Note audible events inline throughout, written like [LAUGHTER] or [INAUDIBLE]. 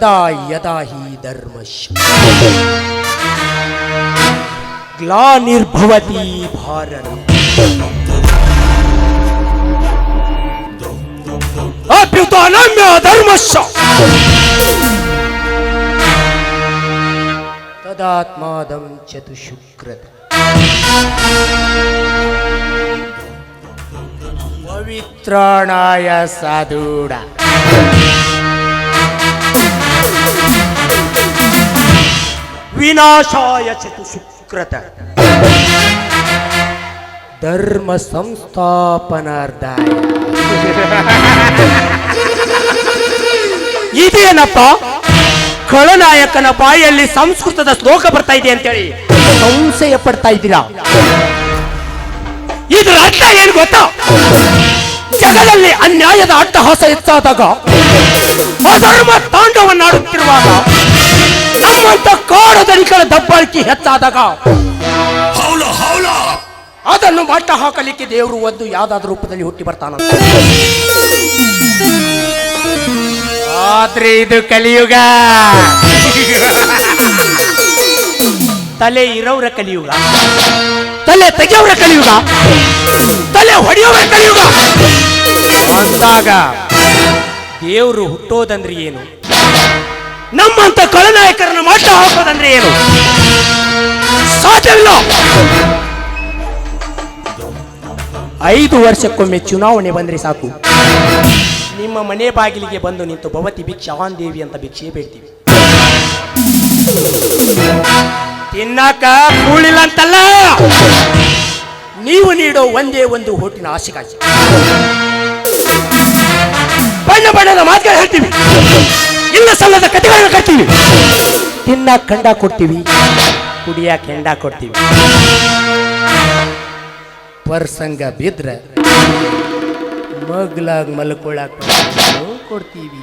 యదా యదా హి ధర్మశ గ్లానిర్భవతి భారత అభ్యుతానమ్య ధర్మశ. తదాత్మాదం చతుశుక్రత. పవిత్రాణాయ సాధుడా. ವಿನಾಶಾಯ ಚತುಶುಕ್ರತ ಧರ್ಮ ಸಂಸ್ಥಾಪನಾರ್ಧ ಇದೇನಪ್ಪ? ಖಳನಾಯಕನ ಬಾಯಲ್ಲಿ ಸಂಸ್ಕೃತದ ಶ್ಲೋಕ ಬರ್ತಾ ಇದೆ ಅಂತೇಳಿ ಸಂಶಯ ಪಡ್ತಾ ಇದ್ದೀರಾ? ಇದ್ರ ಅರ್ಥ ಏನು ಗೊತ್ತಾ? ಜಗದಲ್ಲಿ ಅನ್ಯಾಯದ ಅಟ್ಟಹಾಸ ಹೆಚ್ಚಾದಾಗ ಅಧರ್ಮ ತಾಂಡವನ್ನಾಡುತ್ತಿರುವಾಗ ನಮ್ಮಂತ ಕಾಡದನಿಕರ ದಬ್ಬಾಳಿಕೆ ಹೆಚ್ಚಾದಾಗ ಅದನ್ನು ಮಟ್ಟ ಹಾಕಲಿಕ್ಕೆ ದೇವರು ಒಂದು ಯಾವ್ದಾದ್ರು ರೂಪದಲ್ಲಿ ಹುಟ್ಟಿ ಬರ್ತಾನ ಆದ್ರೆ ಇದು ಕಲಿಯುಗ. ತಲೆ ಇರೋವ್ರ ಕಲಿಯುಗ. ತಲೆ ತೆಗೆಯವರ ಕಲಿಯುಗ. ತಲೆ ಹೊಡೆಯೋರ ಕಲಿಯುಗ. ಅಂದಾಗ ದೇವರು ಹುಟ್ಟೋದಂದ್ರೆ ಏನು? ನಮ್ಮಂತ ಕಳನಾಯಕರನ್ನ ಮಾಟ ಹಾಕೋದಂದ್ರೆ ಏನು? ಸಾಧ್ಯವಿಲ್ಲ. ಐದು ವರ್ಷಕ್ಕೊಮ್ಮೆ ಚುನಾವಣೆ ಬಂದ್ರೆ ಸಾಕು. ನಿಮ್ಮ ಮನೆ ಬಾಗಿಲಿಗೆ ಬಂದು ನಿಂತು ಭವತಿ ಭಿಕ್ಷಾವಾನ್ ದೇವಿ ಅಂತ ಭಿಕ್ಷೆ ಬೇಡ್ತೀವಿ. ತಿನ್ನಾಕ ಕೂಳಿಲ್ಲ ಅಂತಲ್ಲ ನೀವು ನೀಡೋ ಒಂದೇ ಒಂದು ಹೋಟಿನ ಆಸೆಗಾಗಿ ಬಣ್ಣ ಬಣ್ಣದ ಮಾತುಗಳು ಹೇಳ್ತೀವಿ. ಇಲ್ಲ ಸಲ್ಲದ ಕಥೆಗಳನ್ನ ಕಟ್ತೀವಿ. ತಿನ್ನಾಕ ಕಂಡ ಕೊಡ್ತೀವಿ. ಕುಡಿಯಾಕ ಹೆಂಡ ಕೊಡ್ತೀವಿ. ಪರ್ಸಂಗ ಬಿದ್ರೆ ಮಗ್ಲಾಗ ಮಲ್ಕೊಳಕ್ ಕೊಡ್ತೀವಿ.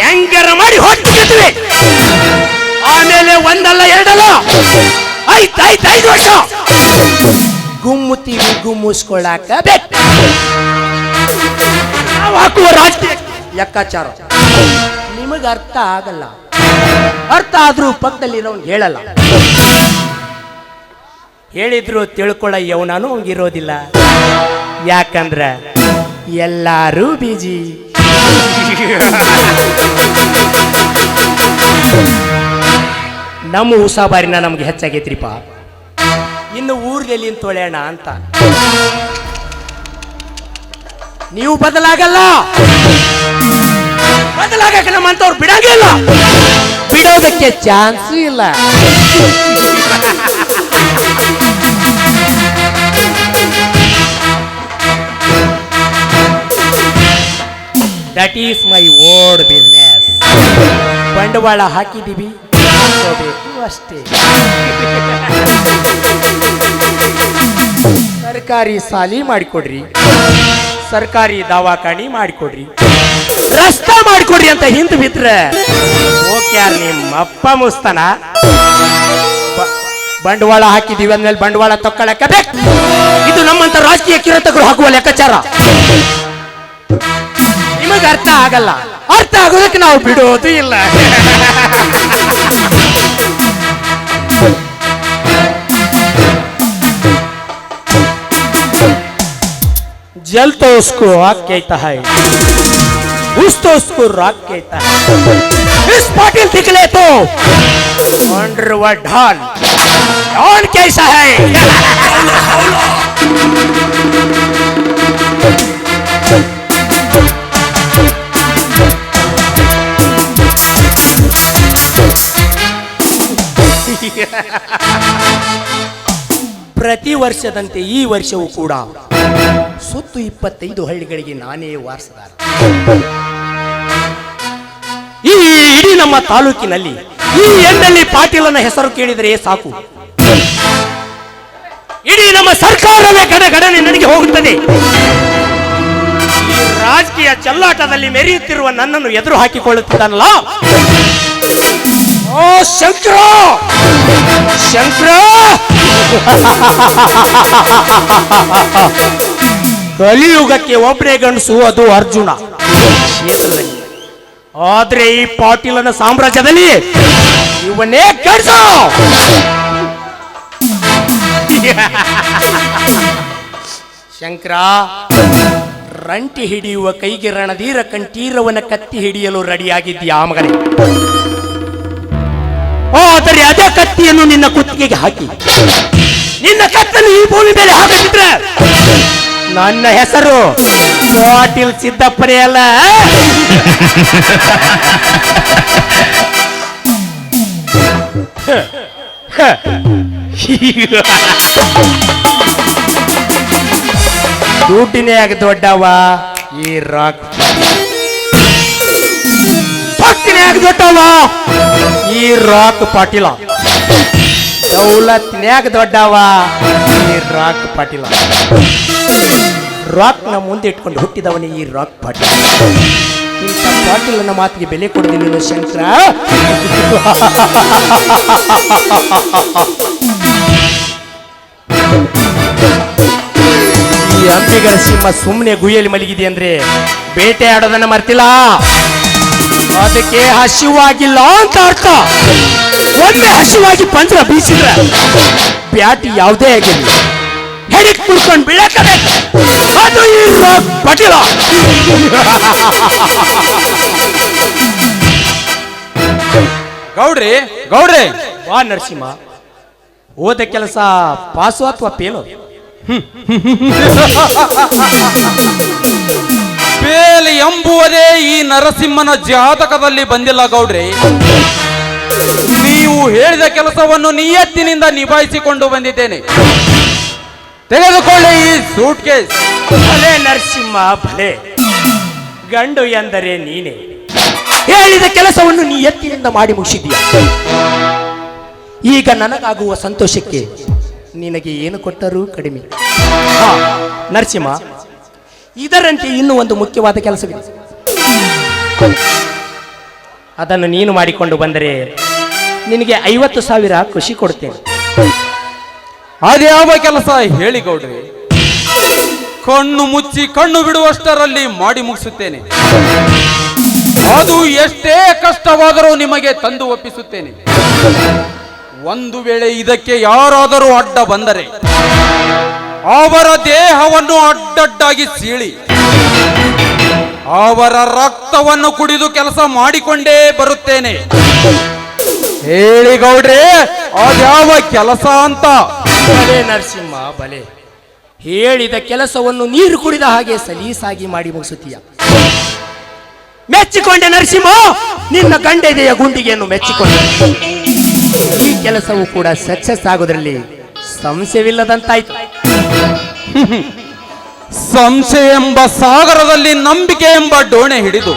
ಹೆಂಗಾರ ಮಾಡಿ ಹೊಟ್ಟಿರ್ತೀವಿ ಆಮೇಲೆ ಒಂದಲ್ಲ ಎರಡಲ್ಲ. ಐತ್ ಐತ್ ಐದು ವರ್ಷ. ಗುಮ್ಮುತ್ತೀವಿ ಗುಮ್ಮುಸ್ಕೊಳ್ಳಾಕ ಬೇಕು. ನಾವು ಹಾಕುವ ರಾಜಕೀಯ ಲೆಕ್ಕಾಚಾರ. ನಿಮಗೆ ಅರ್ಥ ಆಗಲ್ಲ. ಅರ್ಥ ಆದ್ರೂ ಪಕ್ಕದಲ್ಲಿರೋನ್ ಹೇಳಲ್ಲ. ಹೇಳಿದ್ರು ತಿಳ್ಕೊಳ್ಳೋ ಯೌನಾನು ಇರೋದಿಲ್ಲ. ಯಾಕಂದ್ರ ಎಲ್ಲಾರು ಬಿಜಿ ನಮ್ಮ ಉಸಾಬಾರಿನ ನಮ್ಗೆ ಹೆಚ್ಚಾಗೈತ್ರಿಪ್ಪ. ಇನ್ನು ಊರ್ಗೆಲ್ಲಿ ತೊಳೆಯೋಣ ಅಂತ. ನೀವು ಬದಲಾಗಲ್ಲ. ಬದಲಾಗಕ್ಕೆ ನಮ್ಮಂತವ್ರು ಬಿಡಂಗಿಲ್ಲ. ಬಿಡೋದಕ್ಕೆ ಚಾನ್ಸ್ ಇಲ್ಲ. That is my old business ಬಂಡವಾಳ ಹಾಕಿದೀವಿ ಹಾಕ್ಕೋಬೇಕು ಅಷ್ಟೇ. [LAUGHS] ಸರ್ಕಾರಿ ಸಾಲಿ ಮಾಡಿಕೊಡ್ರಿ. ಸರ್ಕಾರಿ ದವಾಖಾನಿ ಮಾಡಿಕೊಡ್ರಿ. ರಸ್ತೆ ಮಾಡಿಕೊಡ್ರಿ ಅಂತ ಹಿಂದ್ ಬಿದ್ರೆ, ಓಕೆ ನಿಮ್ಮಪ್ಪ ಮುಸ್ತನಾ? ಬ- ಬಂಡವಾಳ ಹಾಕಿದೀವಿ ಅಂದ್ಮೇಲೆ ಬಂಡವಾಳ ತಕ್ಕೊಳ್ಳಕ್ಕೆ ಇದು ನಮ್ಮಂತ ರಾಜಕೀಯ ಕಿರತಕರು ಹಾಕುವ ಲೆಕ್ಕಾಚಾರ. ನಿಮಗೆ ಅರ್ಥ ಆಗಲ್ಲ. ಅರ್ಥ ಆಗೋದಕ್ಕೆ ನಾವು ಬಿಡೋದು ಇಲ್ಲ. जल तो उसको आग कहता है। उस तो उसको राग कहता है। इस पाटिल निकले तो अंडरवर्ल्ड ढाल डॉन कैसा है? [LAUGHS] ಪ್ರತಿ ವರ್ಷದಂತೆ ಈ ವರ್ಷವೂ ಕೂಡ. ಸುತ್ತು ಇಪ್ಪತ್ತೈದು ಹಳ್ಳಿಗಳಿಗೆ ನಾನೇ ವಾರಸದಾರ. ಈ ಇಡೀ ನಮ್ಮ ತಾಲೂಕಿನಲ್ಲಿ ಈ ಎಣ್ಣಲ್ಲಿ ಪಾಟೀಲನ ಹೆಸರು ಕೇಳಿದರೆ ಸಾಕು. ಇಡೀ ನಮ್ಮ ಸರ್ಕಾರವೇ ಗಡಗಡನೆ ನನಗೆ ಹೋಗುತ್ತದೆ. ರಾಜಕೀಯ ಚಲ್ಲಾಟದಲ್ಲಿ ಮೆರೆಯುತ್ತಿರುವ ನನ್ನನ್ನು ಎದುರು ಹಾಕಿಕೊಳ್ಳುತ್ತಿದ್ದಾನಲ್ಲ? ಓ ಶಂಕರ! ಶಂಕರ! [LAUGHS] ಕಲಿಯುಗಕ್ಕೆ ಒಬ್ಬನೇ ಗಂಡಸು ಅದು ಅರ್ಜುನ. ಆದ್ರೆ ಈ ಪಾಟೀಲನ ಸಾಮ್ರಾಜ್ಯದಲ್ಲಿ ಇವನೇ ಗಂಡಸು. [LAUGHS] ಶಂಕರ, ರಂಟಿ ಹಿಡಿಯುವ ಕೈಗೆ ರಣಧೀರ ಕಂಠೀರವನ ಕತ್ತಿ ಹಿಡಿಯಲು ರೆಡಿಯಾಗಿದ್ದೀಯಾ ಮಗನೇ? ಆದರೆ ಅದೇ ಕತ್ತಿಯನ್ನು ನಿನ್ನ ಕುತ್ತಿಗೆಗೆ ಹಾಕಿ. ನಿನ್ನ ಕತ್ತನ್ನು ಈ ಭೂಮಿ ಮೇಲೆ ಹಾಕಿದ್ರೆ ನನ್ನ ಹೆಸರು ಪಾಟೀಲ್ ಸಿದ್ದಪ್ಪನೇ ಅಲ್ಲ. ಆಗ ದೊಡ್ಡವ? ಈ ರಾಕ್. ಪಟ್ಟಿನ್ಯಾಗ ದೊಡ್ಡವ? ಈ ರಾಕ್ ಪಾಟೀಲ. ದೌಲತ್ನ್ಯಾಗ ದೊಡ್ಡವ. ಈ ರಾಕ್ ಪಾಟೀಲ. ರಾಕ್ನ ಮುಂದೆ ಇಟ್ಕೊಂಡು ಹುಟ್ಟಿದವನೇ ಈ ರಾಕ್ ಪಾಟೀಲ. ಇಂಥ ಪಾಟೀಲನ ಮಾತಿಗೆ ಬೆಲೆ ಕೊಡದಿಲ್ಲ ಶಂಕರ. ಈ ಅಂಬಿಗರ ಸಿಂಹ ಸುಮ್ಮನೆ ಗುಯ್ಯಲ್ಲಿ ಮಲಗಿದೆ ಅಂದ್ರೆ ಬೇಟೆ ಆಡೋದನ್ನ ಮರ್ತಿಲ್ಲ. ಅದಕ್ಕೆ ಹಸಿವಾಗಿಲ್ಲ ಅಂತ ಅರ್ಥ. ಒಮ್ಮೆ ಹಸಿವಾಗಿ ಪಂಜರ ಬೀಸಿದ್ರೆ ಬ್ಯಾಟ್ ಯಾವುದೇ ಆಗಿರಲಿ. ಹೆಡಿಕ್ ಕುಡ್ಕೊಂಡು ಬೀಳಕಬೇಕು. ಅದು ಈ ಪಾಟೀಲ ಗೌಡ್ರಿ ಗೌಡ್ರಿ. ವಾ ನರಸಿಂಹ. ಓದ ಕೆಲಸ ಪಾಸು ಅಥವಾ ಪೇಲು? [LAUGHS] ಬೇಲ್ ಎಂಬುವುದೇ ಈ ನರಸಿಂಹನ ಜಾತಕದಲ್ಲಿ ಬಂದಿಲ್ಲ ಗೌಡ್ರಿ. ನೀವು ಹೇಳಿದ ಕೆಲಸವನ್ನು ನಿಯತ್ತಿನಿಂದ ನಿಭಾಯಿಸಿಕೊಂಡು ಬಂದಿದ್ದೇನೆ. ತೆಗೆದುಕೊಳ್ಳಿ ಈ ಸೂಟ್ ಕೇಸ್ ಭಲೆ ನರಸಿಂಹ ಭಲೆ. ಗಂಡು ಎಂದರೆ ನೀನೇ. ಹೇಳಿದ ಕೆಲಸವನ್ನು ನೀ ಎತ್ತಿನಿಂದ ಮಾಡಿ ಮುಗಿಸಿದೀಯ ಈಗ ನನಗಾಗುವ ಸಂತೋಷಕ್ಕೆ ನಿನಗೆ ಏನು ಕೊಟ್ಟರೂ ಕಡಿಮೆ. ಹಾ, ನರಸಿಂಹ ಇದರಂತೆ ಇನ್ನೂ ಒಂದು ಮುಖ್ಯವಾದ ಕೆಲಸವಿದೆ. ಅದನ್ನು ನೀನು ಮಾಡಿಕೊಂಡು ಬಂದರೆ ನಿನಗೆ ಐವತ್ತು ಸಾವಿರ ಖುಷಿ ಕೊಡ್ತೇನೆ. ಅದ್ಯಾವ ಕೆಲಸ ಹೇಳಿ ಗೌಡ್ರಿ ಕಣ್ಣು ಮುಚ್ಚಿ ಕಣ್ಣು ಬಿಡುವಷ್ಟರಲ್ಲಿ ಮಾಡಿ ಮುಗಿಸುತ್ತೇನೆ. ಅದು ಎಷ್ಟೇ ಕಷ್ಟವಾದರೂ ನಿಮಗೆ ತಂದು ಒಪ್ಪಿಸುತ್ತೇನೆ. ಒಂದು ವೇಳೆ ಇದಕ್ಕೆ ಯಾರಾದರೂ ಅಡ್ಡ ಬಂದರೆ ಅವರ ದೇಹವನ್ನು ಅಡ್ಡಡ್ಡಾಗಿ ಸೀಳಿ, ಅವರ ರಕ್ತವನ್ನು ಕುಡಿದು ಕೆಲಸ ಮಾಡಿಕೊಂಡೇ ಬರುತ್ತೇನೆ. ಹೇಳಿ ಗೌಡ್ರೆ, ಅದ್ಯಾವ ಕೆಲಸ ಅಂತ? ಬಲೆ ನರಸಿಂಹ, ಬಲೆ. ಹೇಳಿದ ಕೆಲಸವನ್ನು ನೀರು ಕುಡಿದ ಹಾಗೆ ಸಲೀಸಾಗಿ ಮಾಡಿ ಮುಗಿಸುತ್ತೀಯ. ಮೆಚ್ಚಿಕೊಂಡೆ ನರಸಿಂಹ, ನಿನ್ನ ಗಂಡೆದೆಯ ಗುಂಡಿಗೆಯನ್ನು ಮೆಚ್ಚಿಕೊಂಡೆ. ಈ ಕೆಲಸವು ಕೂಡ ಸಕ್ಸಸ್ ಆಗೋದ್ರಲ್ಲಿ ಸಂಶಯವಿಲ್ಲದಂತಾಯ್ತು. ಸಂಶಯ ಎಂಬ ಸಾಗರದಲ್ಲಿ ನಂಬಿಕೆ ಎಂಬ ಡೋಣೆ ಹಿಡಿದು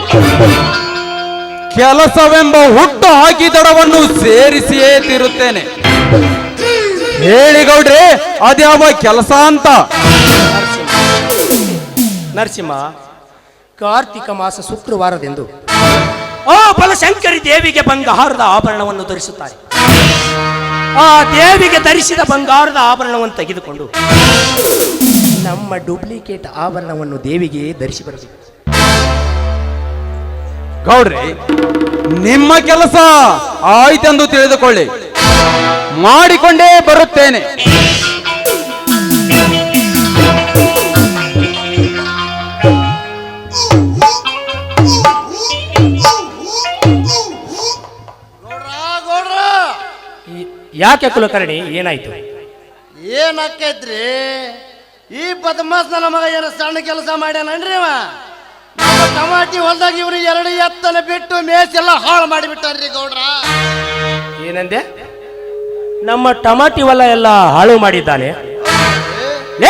ಕೆಲಸವೆಂಬ ಹುಟ್ಟು ಹಾಕಿ ದಡವನ್ನು ಸೇರಿಸಿಯೇ ತಿರುತ್ತೇನೆ. ಹೇಳಿ ಗೌಡ್ರೆ, ಅದ್ಯಾವ ಕೆಲಸ ಅಂತ? ನರಸಿಂಹ ಕಾರ್ತಿಕ ಮಾಸ ಶುಕ್ರವಾರದೆಂದು ಆ ಬಲಶಂಕರಿ ದೇವಿಗೆ ಬಂಗಾರದ ಆಭರಣವನ್ನು ಧರಿಸುತ್ತಾರೆ. ಆ ದೇವಿಗೆ ಧರಿಸಿದ ಬಂಗಾರದ ಆಭರಣವನ್ನು ತೆಗೆದುಕೊಂಡು ನಮ್ಮ ಡೂಪ್ಲಿಕೇಟ್ ಆಭರಣವನ್ನು ದೇವಿಗೆ ಧರಿಸಿ ಬರಬೇಕು ಗೌಡ್ರಿ ನಿಮ್ಮ ಕೆಲಸ ಆಯ್ತೆಂದು ತಿಳಿದುಕೊಳ್ಳಿ. ಮಾಡಿಕೊಂಡೇ ಬರುತ್ತೇನೆ. ಯಾಕೆ ಕುಲಕರ್ಣಿ? ಏನಾಯ್ತು? ಏನಾಕೈತ್ರಿ ಈ ಬದಮಾಸ್ ನನ್ನ ಮಗ ಏನು ಸಣ್ಣ ಕೆಲಸ ಮಾಡ್ಯಾನನ್ರಿ ಅವ? ನಮ್ಮ ಟಮಾಟಿ ಹೊಲ್ದಾಗ ಇವ್ರಿಗೆ ಎರಡು ಎತ್ತನ ಬಿಟ್ಟು ಮೇಸೆಲ್ಲ ಹಾಳು ಮಾಡಿಬಿಟ್ಟಾರ್ರಿ ಗೌಡ್ರ. ಏನಂದೆ? ನಮ್ಮ ಟಮಾಟಿ ಹೊಲ ಎಲ್ಲ ಹಾಳು ಮಾಡಿದ್ದಾನೆ.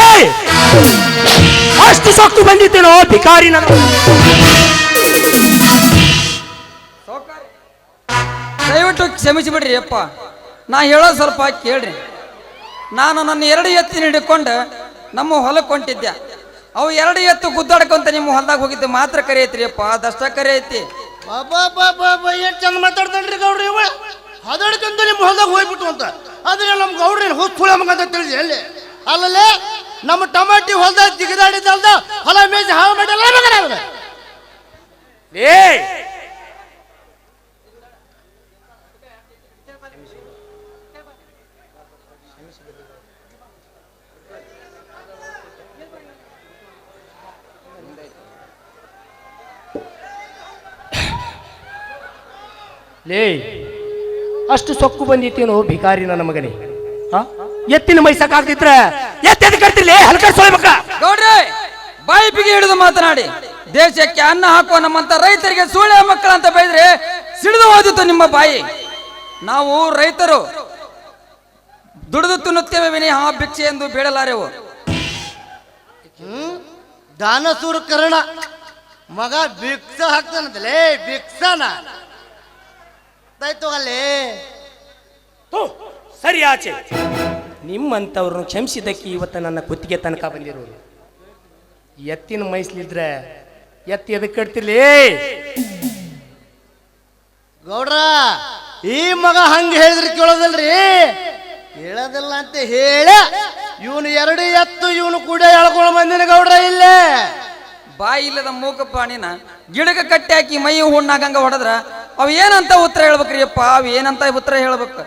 ಏಯ್! ಅಷ್ಟು ಸೊಕ್ಕು ಬಂದಿದ್ದೇನೋ ಭಿಕಾರಿ ನನ್ನ ದಯವಿಟ್ಟು ಕ್ಷಮಿಸಿ ಬಿಡ್ರಿ ಅಪ್ಪ. ನಾ ಹೇಳೋ ಸ್ವಲ್ಪ ಕೇಳ್ರಿ. ನಾನು ನನ್ನ ಎರಡು ಎತ್ತಿನ ಹಿಡ್ಕೊಂಡು ನಮ್ಮ ಹೊಲಕ್ಕೆ ಹೊಂಟಿದ್ದೆ. ಅವು ಎರಡು ಎತ್ತು ಗುದ್ದಾಡ್ಕೊಂತ ನಿಮ್ಮ ಹೊಲದಾಗ ಹೋಗಿದ್ದು ಮಾತ್ರ ಕರೆ ಐತ್ರಿ ಅಪ್ಪ ಅದಷ್ಟ ಕರೆ ಐತಿ ಎಷ್ಟು ಚಂದ ಮಾತಾಡ್ತಾನ್ರಿ ಗೌಡ್ರಿ ಇವ? ಹದಡ್ಕಂತ ನಿಮ್ಮ ಹೊಲ್ದಾಗ ಹೋಗ್ಬಿಟ್ಟು ಅಂತ. ಆದ್ರೆ ನಮ್ಮ ಗೌಡ್ರಿ ಹುಚ್ಚುಳ ಮಗ ಅಂತ ತಿಳಿದಿ ಎಲ್ಲಿ? ಅಲ್ಲಲ್ಲೇ ನಮ್ಮ ಟಮಾಟಿ ಹೊಲ್ದಾಗ ಜಿಗಿದಾಡಿದ್ದಲ್ದ ಹೊಲ ಮೇಜ್ ಹಾಳು ಮಾಡಿ ಮಗನ ಏ ಲೇ ಅಷ್ಟು ಸೊಕ್ಕು ಬಂದಿತ್ತೇನೋ ಭಿಕಾರಿ ನನ್ನ ಮಗನೇ. ಹಾ? ಎತ್ತಿನ ಮೈಸಕ್ಕಾಗ್ತಿದ್ರ ಎತ್ತೆದ ಕಟ್ತಿರ್ಲಿ. ಹಲ್ಕ ಸೊಳ್ಬೇಕ ಗೌಡ್ರೆ ಬಾಯಿ ಬಿಗಿ ಹಿಡಿದು ಮಾತನಾಡಿ. ದೇಶಕ್ಕೆ ಅನ್ನ ಹಾಕುವ ನಮ್ಮಂತ ರೈತರಿಗೆ ಸೂಳೆ ಮಕ್ಕಳಂತ ಬೈದ್ರೆ ಸಿಡಿದು ಹೋದಿತ್ತು ನಿಮ್ಮ ಬಾಯಿ. ನಾವು ರೈತರು ದುಡಿದು ತಿನ್ನುತ್ತೇವೆ ಹಾ ಭಿಕ್ಷೆ ಎಂದು ಬೇಡಲಾರೆವು. ಹ್ಮ್? ದಾನಸೂರ ಕರ್ಣ. ಮಗ ಭಿಕ್ಷ ಹಾಕ್ತಾನಂತಲೇ ಭಿಕ್ಷನ. ಆಯ್ತು ಅಲ್ಲಿ. ಥು, ಸರಿ ಆಚೆ. ನಿಮ್ಮಂಥವ್ರನ್ನ ಕ್ಷಮಿಸಿದ್ದಕ್ಕೆ ಇವತ್ತು ನನ್ನ ಕುತ್ತಿಗೆ ತನಕ ಬಂದಿರೋರು. ಎತ್ತಿನ ಮೈಸ್ಲಿದ್ರೆ ಎತ್ತಿ ಎದಕ್ಕೆ ಕಟ್ತಿರ್ಲಿ? ಗೌಡ್ರ ಈ ಮಗ ಹಂಗ ಹೇಳಿದ್ರೆ ಕೇಳೋದಲ್ರಿ? ಹೇಳೋದಿಲ್ಲ ಅಂತ ಹೇಳ ಇವನು ಎರಡು ಎತ್ತು ಇವನು ಕೂಡ ಎಳ್ಕೊಂಡು ಬಂದಿನ ಗೌಡ್ರ ಇಲ್ಲೇ. ಬಾಯಿ ಇಲ್ಲದ ಮೂಕ ಪ್ರಾಣಿನ ಗಿಡಕ್ಕೆ ಕಟ್ಟಿ ಹಾಕಿ ಮೈ ಹುಣ್ಣಾಗಂಗ ಹೊಡೆದ್ರ ಅವ್ ಏನಂತ ಉತ್ತರ ಹೇಳ್ಬೇಕ್ರಿ ಅಪ್ಪ? ಅವ್ ಏನಂತ ಉತ್ತರ ಹೇಳ್ಬೇಕು?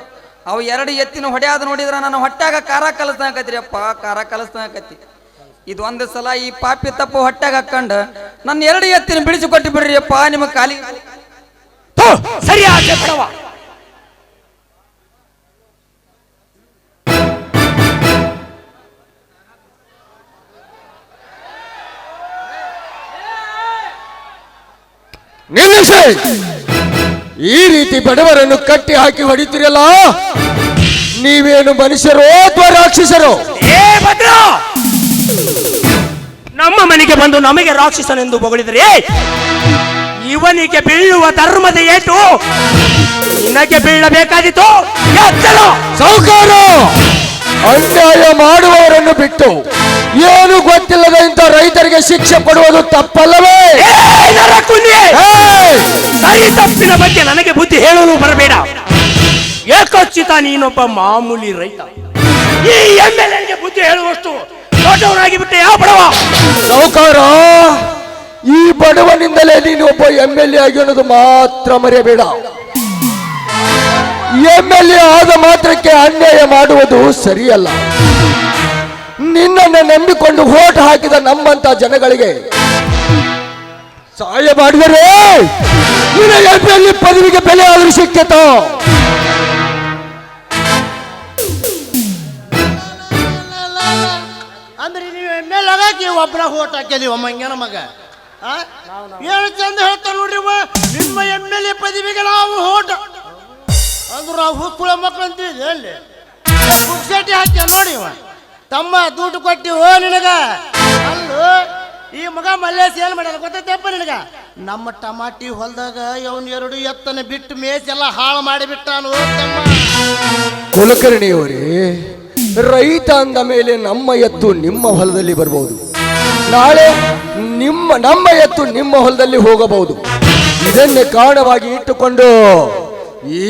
ಅವು ಎರಡು ಎತ್ತಿನ ಹೊಡೆಯಾದ ನೋಡಿದ್ರೆ ನಾನು ಹೊಟ್ಯಾಗ ಖಾರ ಕಲಸ್ತಾಕತ್ರಿಯಪ್ಪ ಖಾರ ಕಲಸ್ದಾಕತಿ ಇದು ಒಂದು ಸಲ ಈ ಪಾಪಿ ತಪ್ಪು ಹೊಟ್ಯಾಗ ಹಾಕೊಂಡು ನನ್ನ ಎರಡು ಎತ್ತಿನ ಬಿಡಿಸಿ ಕೊಟ್ಟು ಬಿಡ್ರಿ ಅಪ್ಪ ನಿಮ್ಮ ಕಾಲಿ. ಸರಿ ನಿಲ್ಲಿಸಿ. ಈ ರೀತಿ ಬಡವರನ್ನು ಕಟ್ಟಿ ಹಾಕಿ ಹೊಡಿತೀರಲ್ಲ? ನೀವೇನು ಮನುಷ್ಯರೋ ಅಥವಾ ರಾಕ್ಷಸರು? ಏ ಭದ್ರ! ನಮ್ಮ ಮನೆಗೆ ಬಂದು ನಮಗೆ ರಾಕ್ಷಸನೆಂದು ಬೊಗಳಿದರೆ ಇವನಿಗೆ ಬೀಳುವ ಧರ್ಮದ ಏಟು ನಿನಗೆ ಬೀಳಬೇಕಾದಿತ್ತು ಸೌಕಾರ! ಸಾಹುಕಾರ ಅನ್ಯಾಯ ಮಾಡುವವರನ್ನು ಬಿಟ್ಟು ಏನು ಗೊತ್ತಿಲ್ಲದ ಇಂಥ ರೈತರಿಗೆ ಶಿಕ್ಷೆ ಕೊಡುವುದು ತಪ್ಪಲ್ಲವೇ! ಸರಿ ತಪ್ಪಿನ ಬಗ್ಗೆ ನನಗೆ ಬುದ್ಧಿ ಹೇಳಲು ಬರಬೇಡ. ಏಕೋಚಿತ ನೀನೊಬ್ಬ ಮಾಮೂಲಿ ರೈತ. ಈ ಎಂ ಎಲ್ ಎಗೆ ಬುದ್ಧಿ ಹೇಳುವಷ್ಟು ದೊಡ್ಡವನಾಗಿ ಬಿಟ್ಟೆ ಯಾವ ಬಡವ? ನೌಕರ ಈ ಬಡವನಿಂದಲೇ ನೀನು ಒಬ್ಬ ಎಂ ಎಲ್ ಎ ಆಗಿ ಅನ್ನೋದು ಮಾತ್ರ ಮರೆಯಬೇಡ. ಎಂ ಎಲ್ ಎ ಆದ ಮಾತ್ರಕ್ಕೆ ಅನ್ಯಾಯ ಮಾಡುವುದು ಸರಿಯಲ್ಲ. ನಿನ್ನನ್ನು ನಂಬಿಕೊಂಡು ಓಟ್ ಹಾಕಿದ ನಮ್ಮಂತ ಜನಗಳಿಗೆ ಸಹಾಯ ಮಾಡಿದರೆ ನಿನ್ನ ಎಲ್ಪಿಯಲ್ಲಿ ಎಲ್ ಪದವಿಗೆ ಬೆಲೆ ಆದರೂ ಸಿಕ್ಕಿತ? ಅಂದ್ರೆ ನೀವು ಎಂ ಎಲ್ ಆಗಾಕಿ ಒಬ್ಬರ ಓಟ್ ಹಾಕ್ಯಲಿ ಒಮ್ಮಂಗನ ಮಗ? ಏನು ಚಂದ ಹೇಳ್ತಾರೆ ನೋಡ್ರಿ ನಿಮ್ಮ ಎಂ ಎಲ್ ಎ ಪದವಿಗೆ ನಾವು ಓಟ್. ಅಂದ್ರೆ ನಾವು ಹುಕ್ಕುಳ ಮಕ್ಕಳು ಅಂತೀವಿ ಎಲ್ಲಿ ಹಾಕ್ಯ ನೋಡಿ ತಮ್ಮ ದುಡ್ಡು ಕೊಟ್ಟಿ ಹೋ ನಿನಗ. ಅಲ್ಲೂ ಈ ಮಗ ಮಲ್ಲೇಶ್ ಏನ್ ಮಾಡ್ಯಾನ ಗೊತ್ತೈತೆಪ್ಪ ನಿನಗ? ನಮ್ಮ ಟಮಾಟಿ ಹೊಲದಾಗ ಅವನ್ ಎರಡು ಎತ್ತನ ಬಿಟ್ಟು ಮೇಸೆಲ್ಲ ಹಾಳು ಮಾಡಿಬಿಟ್ಟಾನು ತಮ್ಮ. ಕುಲಕರ್ಣಿಯವರೇ ರೈತ ಅಂದ ಮೇಲೆ ನಮ್ಮ ಎತ್ತು ನಿಮ್ಮ ಹೊಲದಲ್ಲಿ ಬರಬಹುದು ನಾಳೆ ನಿಮ್ಮ, ನಮ್ಮ ಎತ್ತು ನಿಮ್ಮ ಹೊಲದಲ್ಲಿ ಹೋಗಬಹುದು. ಇದನ್ನೇ ಕಾರಣವಾಗಿ ಇಟ್ಟುಕೊಂಡು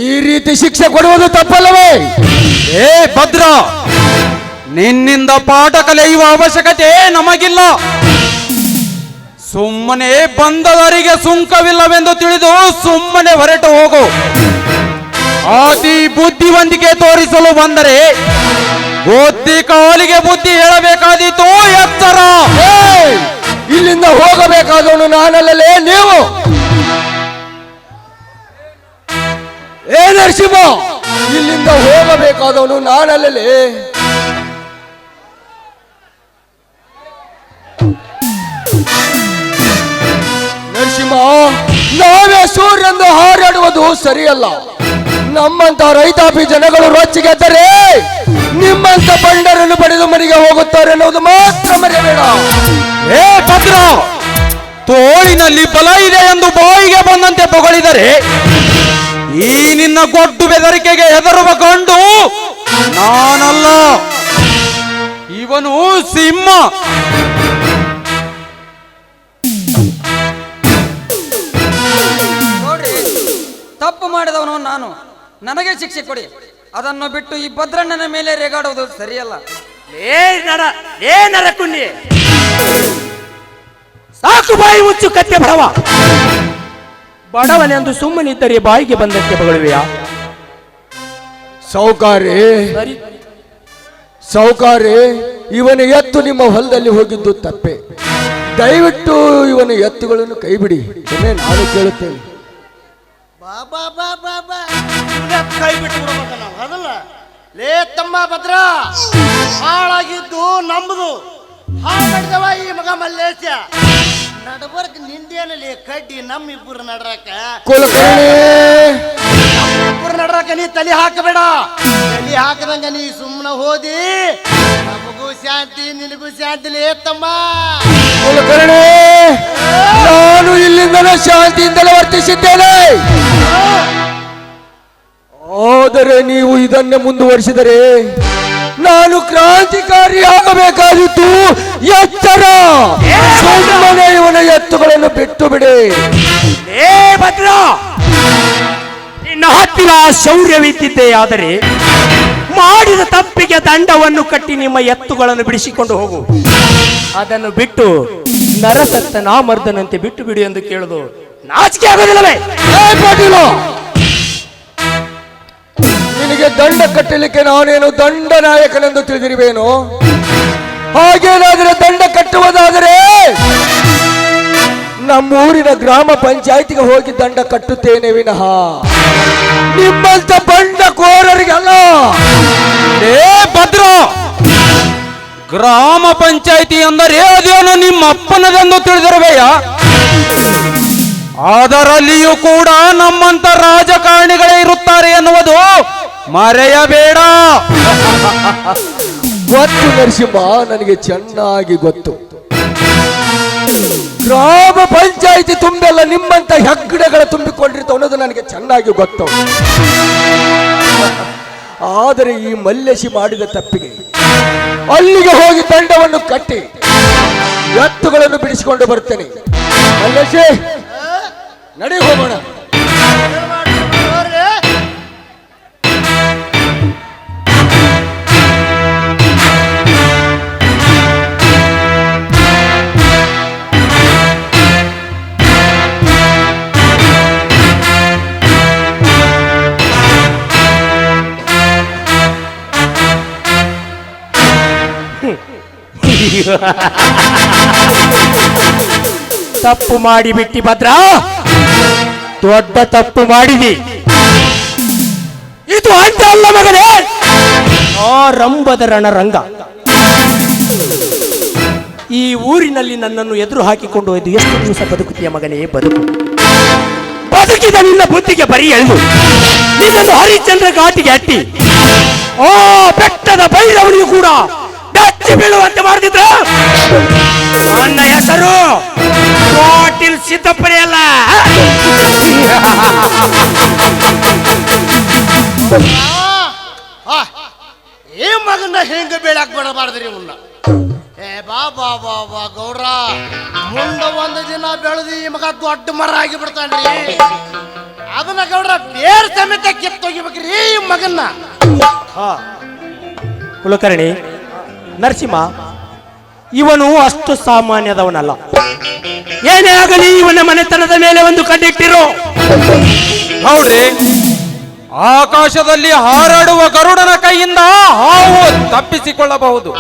ಈ ರೀತಿ ಶಿಕ್ಷೆ ಕೊಡುವುದು ತಪ್ಪಲ್ಲವೇ? ಏ ಭದ್ರ! ನಿನ್ನಿಂದ ಪಾಠ ಕಲಿಯುವ ಅವಶ್ಯಕತೆ ನಮಗಿಲ್ಲ. ಸುಮ್ಮನೆ ಬಂದವರಿಗೆ ಸುಂಕವಿಲ್ಲವೆಂದು ತಿಳಿದು ಸುಮ್ಮನೆ ಹೊರಟು ಹೋಗು. ಅತಿ ಬುದ್ಧಿವಂತಿಕೆ ತೋರಿಸಲು ಬಂದರೆ ಬುದ್ಧಿ ಕಾಲಿಗೆ ಬುದ್ಧಿ ಹೇಳಬೇಕಾದೀತು ಎತ್ತರ! ಇಲ್ಲಿಂದ ಹೋಗಬೇಕಾದವನು ನಾನಲ್ಲಲೇ ನೀವು. ಏ ನರಸಿಂಹ, ಇಲ್ಲಿಂದ ಹೋಗಬೇಕಾದವನು ನಾನಲ್ಲಲೇ. ನರಸಿಂಹ ನಾವೇ ಸೂರ್ಯಂದು ಹಾರಾಡುವುದು ಸರಿಯಲ್ಲ. ನಮ್ಮಂತ ರೈತಾಪಿ ಜನಗಳು ರೊಚ್ಚಿಗೆದ್ದರೆ ನಿಮ್ಮಂತ ಬಂಡರನ್ನು ಪಡೆದು ಮನೆಗೆ ಹೋಗುತ್ತಾರೆ ಅನ್ನೋದು ಮಾತ್ರ ಮರೆಯಬೇಡ. ಏ ಭದ್ರ, ತೋಳಿನಲ್ಲಿ ಬಲ ಇದೆ ಎಂದು ಬಾಯಿಗೆ ಬಂದಂತೆ ಬೊಗಳಿದರೆ ಈ ನಿನ್ನ ಗೊಡ್ಡು ಬೆದರಿಕೆಗೆ ಹೆದರುವ ಗಂಡು ನಾನಲ್ಲ. ಇವನು ಸಿಂಹ. ಮಾಡಿದವನು ನಾನು. ನನಗೆ ಶಿಕ್ಷೆ ಕೊಡಿ. ಅದನ್ನು ಬಿಟ್ಟು ಈ ಭದ್ರಣ್ಣನ ಮೇಲೆ ರೇಗಾಡುವುದು ಸರಿಯಲ್ಲ. ಏ ನರ ಏ ನರಕುಂಡಿ ಸಾಕು ಬಾಯಿ ಮುಚ್ಚು ಕತ್ತೆ ಬಡವ ಬಡವನೆಂದು ಸುಮ್ಮನಿದ್ದರೆ ಬಾಯಿಗೆ ಬಂದಂತೆ ಬಗಳುವೆಯಾ ಸೌಕಾರಿ. ಸರಿ. ಸೌಕಾರಿ ಇವನ ಎತ್ತು ನಿಮ್ಮ ಹೊಲದಲ್ಲಿ ಹೋಗಿದ್ದು ತಪ್ಪೆ. ದಯವಿಟ್ಟು ಇವನ ಎತ್ತುಗಳನ್ನು ಕೈಬಿಡಿ. ನಾನು ಕೇಳುತ್ತೇನೆ. ಬಾ ಬಾ ಬಾ ಬಾ ಬಾ. ಕೈ ಬಿಟ್ಟು ಬಿಡ್ಬೇಕ ನಾವು ಅದಲ್ಲ ಲೇ ತಮ್ಮ ಭದ್ರ ಹಾಳಾಗಿದ್ದು ನಮ್ದು ಹಾಳು ಮಾಡಿದವ ಈ ಮಗ ಮಲ್ಲೇಶ. ನಡಬರ್ಕ್ ನಿಂದೇನಲ್ಲಿ ಕಡ್ಡಿ ನಮ್ಮಿಬ್ಬರು ನಡ್ರಾಕ. ನಮ್ಮ ಇಬ್ಬರು ನಡ್ರಾಕ ನೀ ತಲೆ ಹಾಕಬೇಡ. ತಲೆ ಹಾಕದಂಗ ನೀ ಸುಮ್ಮನೆ ಹೋದಿ. ನಮಗೂ ಶಾಂತಿ ನಿನಗೂ ಶಾಂತಿ ಲೇ ತಮ್ಮ. ಕುಲಕರ್ಣಿ ನಾನು ಇಲ್ಲಿಂದಲೇ ಶಾಂತಿಯಿಂದಲೇ ವರ್ತಿಸಿದ್ದೇನೆ. ಆದರೆ ನೀವು ಇದನ್ನೇ ಮುಂದುವರಿಸಿದರೆ ನಾನು ಕ್ರಾಂತಿಕಾರಿ ಆಗಬೇಕಾಗಿತ್ತು ಎಚ್ಚರ. ಸುಮ್ಮನೆ ಇವನ ಎತ್ತುಗಳನ್ನು ಬಿಟ್ಟು ಬಿಡಿ ಏ ಭದ್ರ ನಿನ್ನ ಹತ್ತಿರ ಶೌರ್ಯವಿದ್ದಿದ್ದೇ ಆದರೆ ಮಾಡಿದ ತಪ್ಪಿಗೆ ದಂಡವನ್ನು ಕಟ್ಟಿ ನಿಮ್ಮ ಎತ್ತುಗಳನ್ನು ಬಿಡಿಸಿಕೊಂಡು ಹೋಗು. ಅದನ್ನು ಬಿಟ್ಟು ನರಸತ್ತ ನಾಮರ್ದನಂತೆ ಬಿಟ್ಟು ಬಿಡು ಎಂದು ಕೇಳುದು ನಾಚಿಕೆ ಆಗೋದಿಲ್ಲವೇ? ನಿನಗೆ ದಂಡ ಕಟ್ಟಲಿಕ್ಕೆ ನಾನೇನು ದಂಡ ನಾಯಕನೆಂದು ತಿಳಿದಿರುವೇನು? ಹಾಗೇನಾದರೆ ದಂಡ ಕಟ್ಟುವುದಾದರೆ ನಮ್ಮೂರಿನ ಗ್ರಾಮ ಪಂಚಾಯತಿಗೆ ಹೋಗಿ ದಂಡ ಕಟ್ಟುತ್ತೇನೆ ವಿನಃ. ನಿಮ್ಮಂತ ಬಂಡ ಗ್ರಾಮ ಪಂಚಾಯಿತಿ ಅಂದರೆ ಅದೇನು ನಿಮ್ಮ ಅಪ್ಪನದೆಂದು ತಿಳಿದಿರಬೇಯ ಅದರಲ್ಲಿಯೂ ಕೂಡ ನಮ್ಮಂತ ರಾಜಕಾರಣಿಗಳೇ ಇರುತ್ತಾರೆ ಎನ್ನುವುದು ಮರೆಯಬೇಡ. ಗೊತ್ತು ನರಸಿಂಹ, ನನಗೆ ಚೆನ್ನಾಗಿ ಗೊತ್ತು. ಗ್ರಾಮ ಪಂಚಾಯಿತಿ ತುಂಬೆಲ್ಲ ನಿಮ್ಮಂತ ಹೆಗ್ಗಡೆಗಳ ತುಂಬಿಕೊಂಡಿರ್ತಾವ ಅನ್ನೋದು ನನಗೆ ಚೆನ್ನಾಗಿ ಗೊತ್ತು. ಆದರೆ ಈ ಮಲ್ಲೇಶಿ ಮಾಡಿದ ತಪ್ಪಿಗೆ ಅಲ್ಲಿಗೆ ಹೋಗಿ ತಂಡವನ್ನು ಕಟ್ಟಿ ಎತ್ತುಗಳನ್ನು ಬಿಡಿಸಿಕೊಂಡು ಬರ್ತೇನೆ. ಮಲ್ಲೇಶಿ ನಡಿ ಹೋಗೋಣ. [LAUGHS] ತಪ್ಪು ಮಾಡಿ ಬಿಟ್ಟಿ ಭದ್ರ. ದೊಡ್ಡ ತಪ್ಪು ಮಾಡಿದಿ. ಇದು ಅಂತ ಅಲ್ಲ ಮಗನೇ. ಆ ರಂಭದ ರಣರಂಗ. ಈ ಊರಿನಲ್ಲಿ ನನ್ನನ್ನು ಎದುರು ಹಾಕಿಕೊಂಡು ಹೋಯ್ದು ಎಷ್ಟು ದಿವಸ ಬದುಕುತ್ತೀಯ ಮಗನೇ, ಬದುಕು. ಬದುಕಿದ ನಿನ್ನ ಬುದ್ಧಿಗೆ ಬರಿ ಎಳೆದು ನಿನ್ನನ್ನು ಹರಿಚಂದ್ರ ಘಾಟಿಗೆ ಅಟ್ಟಿ. ಓ ಬೆಟ್ಟದ ಸಿದ್ದಪ್ಪನೇ ಅಲ್ಲ ಏ ಮಗನ ಹೆಂಗ ಬೀಳಾಕ್ ಬಿಡಬಾರ್ದ್ರಿ ಇವನ್ನ ಏ ಬಾ ಬಾ ಬಾ ಬಾ ಗೌಡ್ರ. ಮುಂದ ಒಂದು ದಿನ ಬೆಳೆದು ಈ ಮಗ ದೊಡ್ಡ ಮರ ಆಗಿ ಬಿಡ್ತಾನ್ರಿ. ಅದನ್ನ ಗೌಡ್ರ ಬೇರ್ ಸಮೇತ ಕಿತ್ತೊಗಿಬೇಕ್ರಿ ಈ ಮಗನ್ನ. ಕುಲಕರ್ಣಿ ನರಸಿಂಹ ಇವನು ಅಷ್ಟು ಸಾಮಾನ್ಯದವನಲ್ಲ. ಏನೇ ಆಗಲಿ, ಇವನ ಮನೆತನದ ಮೇಲೆ ಒಂದು ಕಣ್ಣಿಟ್ಟಿರು. ನೋಡ್ರಿ, ಆಕಾಶದಲ್ಲಿ ಹಾರಾಡುವ ಗರುಡನ ಕೈಯಿಂದ ಹಾವು ತಪ್ಪಿಸಿಕೊಳ್ಳಬಹುದು.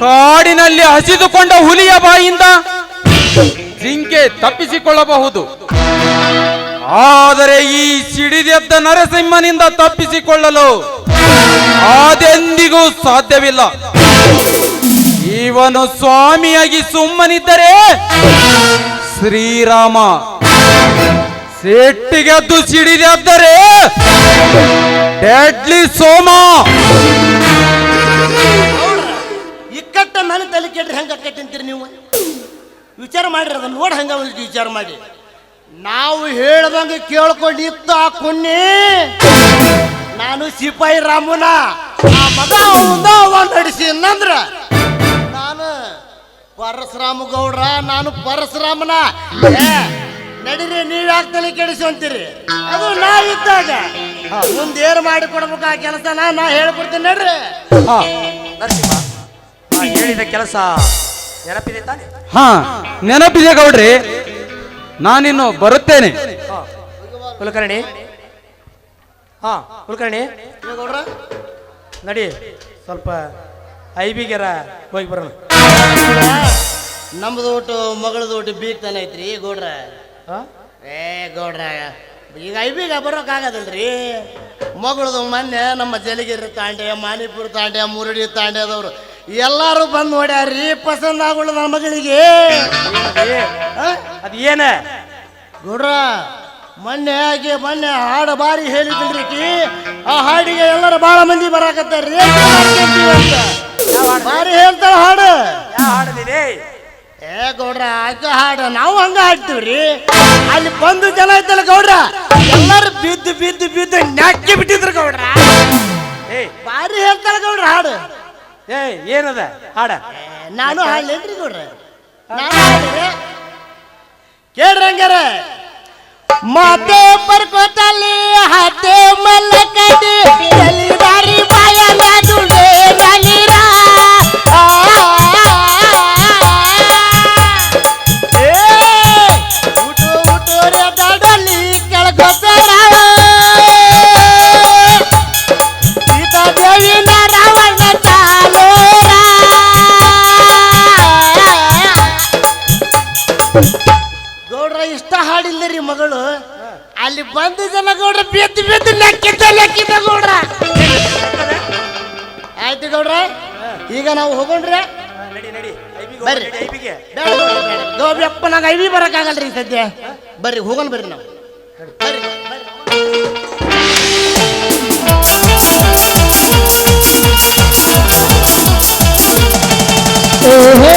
ಕಾಡಿನಲ್ಲಿ ಹಸಿದುಕೊಂಡ ಹುಲಿಯ ಬಾಯಿಂದ ಜಿಂಕೆ ತಪ್ಪಿಸಿಕೊಳ್ಳಬಹುದು. ಆದರೆ ಈ ಸಿಡಿದೆದ್ದ ನರಸಿಂಹನಿಂದ ತಪ್ಪಿಸಿಕೊಳ್ಳಲು ಅದೆಂದಿಗೂ ಸಾಧ್ಯವಿಲ್ಲ. ಇವನು ಸ್ವಾಮಿಯಾಗಿ ಸುಮ್ಮನಿದ್ದರೆ ಶ್ರೀರಾಮ ಸೆಟ್ಟಿಗೆದ್ದು ಸಿಡಿದೆದ್ದರೆ ಡೆಡ್ಲಿ ಸೋಮ. ಇಕ್ಕಟ್ಟ ನನ್ನ ತಲೆ ಕೆಟ್ರಿ ಹೆಂಗ ಕಟ್ಟಿಂತೀರಿ ನೀವು? ವಿಚಾರ ಮಾಡಿರಿ, ಅದನ್ನ ನೋಡಿ ಹಂಗ ವಿಚಾರ ಮಾಡಿ. ನಾವು ಹೇಳ್ದಂಗೆ ಕೇಳ್ಕೊಂಡು ಇತ್ತು ಆ ಕುನ್ನಿ, ನಾನು ಸಿಪಾಯಿ ರಾಮನ, ಆ ಮಗ ಒಂದ ನಡೆಸಿ ನಾನು ಪರಶುರಾಮ ಗೌಡ್ರ ನಾನು ಪರಶುರಾಮನ. ಏ, ನಡೀರಿ ನೀವ್ ಯಾಕೆ ತಲೆ ಕೆಡಿಸಿ ಅಂತೀರಿ. ಅದು ನಾ ಇದ್ದಾಗ. ಮುಂದೇನು ಮಾಡಿ ಕೊಡ್ಬೇಕು ಆ ಕೆಲಸ ನಾ ಹೇಳ್ಕೊಡ್ತೀನಿ ನಡ್ರಿ. ಹಾ. ನರಸಿಂಹ ನಾ ಹೇಳಿದ ಕೆಲಸ ನೆನಪಿದೆ ತಾನೆ? ಹಾ ನೆನಪಿದೆ ಗೌಡ್ರಿ. ನಾನಿನ್ನು ಬರುತ್ತೇನೆ. ಹಾ. ಕುಲಕರ್ಣಿ. ಹಾ ಕುಲಕರ್ಣಿ. ಗೌಡ್ರ. ನಡಿ. ಸ್ವಲ್ಪ ಐಬಿಗೆರ ಹೋಗಿ ಬರೋಣ. ನಮ್ದು ಊಟು ಮಗಳದು ಊಟ ಬೀಗ್ ತಾನೆ ಐತ್ರಿ ಗೌಡ್ರ? ಏ ಗೌಡ್ರ ಈಗ ಐಬಿಗ ಬರೋಕ್ಕಾಗದಲ್ರಿ ಮಗಳದು ಮೊನ್ನೆ ನಮ್ಮ ಜಲಗಿರಿ ತಾಂಡೆ ಮಾನಿಪುರ ತಾಂಡೆ ಮುರುಡಿ ತಾಂಡೆದವರು ಎಲ್ಲಾರು ಬಂದು ನೋಡ್ಯಾರ್ರಿ ಪಸಂದ್ ಆಗೋಳು ನನ್ನ ಮಗಳಿಗೆ. ಅದ ಅದು ಏನ? ಗೌಡ್ರ ಮೊನ್ನೆ ಆಗಿ ಮೊನ್ನೆ ಹಾಡು ಬಾರಿ ಹೇಳಿದ್ರಿ. ಆ ಹಾಡಿಗೆ ಎಲ್ಲರೂ ಬಹಳ ಮಂದಿ ಬರಾಕತ್ತಾರ್ರಿ. ಅಂತ? ಬಾರಿ ಹೇಳ್ತಾಳ ಹಾಡು ಯಾವ ಹಾಡದಿದೆ ಏ ಗೌಡ್ರ ಆಗ ಹಾಡ ನಾವು ಹಂಗ ಹಾಡ್ತೀವ್ರಿ ಅಲ್ಲಿ ಬಂದು ಜನ ಐತಲ್ಲ ಗೌಡ್ರ ಎಲ್ಲರೂ ಬಿದ್ದು ಬಿದ್ದು ಬಿದ್ದು ನಕ್ಕಿ ಬಿಟ್ಟಿದ್ರು ಗೌಡ್ರ ಏ ಬಾರಿ ಹೇಳ್ತಾಳ ಗೌಡ್ರ ಹಾಡು ಏ ಏನದ ಹಾಡ ಏ, ನಾನು ಹಾಡ್ಲೇನ್ರಿ ಗೌಡ್ರ ನಾನು ಹಾಡ್ರಿ ಕೇಳ್ರಿ ಹಂಗಾರ ಮಾತೆ ಬರ್ಕೋತಲ್ಲಿ ಹತ್ತೆ ಮಲ್ಲಕಡಿ ಹೋಗೋಣ್ರಿ ನಡಿ ನಡಿ. ಐಬಿಗೆ ಬರ್ರಿ. ಐಬಿಗೆ. ಗೌಬ್ಯಪ್ಪ ನಂಗೆ ಐವಿ ಬರಕ್ಕಾಗಲ್ರಿ ಸದ್ಯ. ಬರ್ರಿ ಹೋಗೋಣ ಬರ್ರಿ ನಾವು. ಬರ್ರಿ ಬರ್ರಿ. ಓಹೋ.